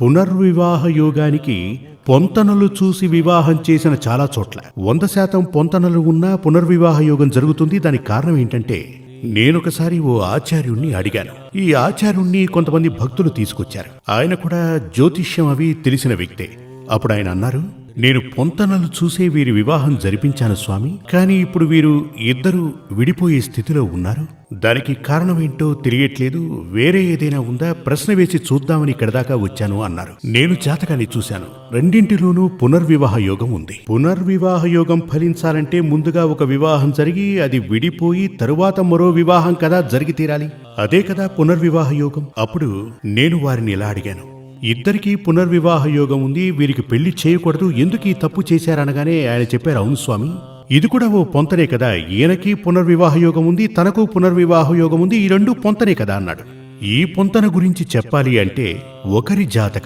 పునర్వివాహ యోగానికి పొంతనలు చూసి వివాహం చేసిన చాలా చోట్ల. వంద శాతం పొంతనలు ఉన్నా పునర్వివాహ యోగం జరుగుతుంది. దానికి కారణం ఏంటంటే నేనొకసారి ఓ ఆచార్యుణ్ణి అడిగాను. ఈ ఆచార్యుణ్ణి కొంతమంది భక్తులు తీసుకొచ్చారు. ఆయన కూడా జ్యోతిష్యం అవి తెలిసిన వ్యక్తే. అప్పుడు ఆయన అన్నారు నేను పొంతనలు చూసే వీరి వివాహం జరిపించాను స్వామి. కానీ ఇప్పుడు వీరు ఇద్దరు విడిపోయే స్థితిలో ఉన్నారు. దానికి కారణమేంటో తెలియట్లేదు. వేరే ఏదైనా ఉందా? ప్రశ్న వేసి చూద్దామని ఇక్కడ దాకా వచ్చాను అన్నారు. నేను జాతకాన్ని చూశాను. రెండింటిలోనూ పునర్వివాహ యోగం ఉంది. పునర్వివాహ యోగం ఫలించాలంటే ముందుగా ఒక వివాహం జరిగి అది విడిపోయి తరువాత మరో వివాహం కదా జరిగి తీరాలి. అదే కదా పునర్వివాహ యోగం. అప్పుడు నేను వారిని ఇలా అడిగాను. ఇద్దరికీ పునర్వివాహ యోగం ఉంది వీరికి పెళ్ళి చేయకూడదు ఎందుకు ఈ తప్పు చేశారనగానే ఆయన చెప్పారు అవును స్వామి. ఇది కూడా ఓ పొంతనే కదా ఈయనకి పునర్వివాహ యోగం ఉంది తనకు పునర్వివాహ యోగం ఉంది ఈ రెండు పొంతనే కదా అన్నాడు. ఈ పొంతన గురించి చెప్పాలి అంటే ఒకరి జాతక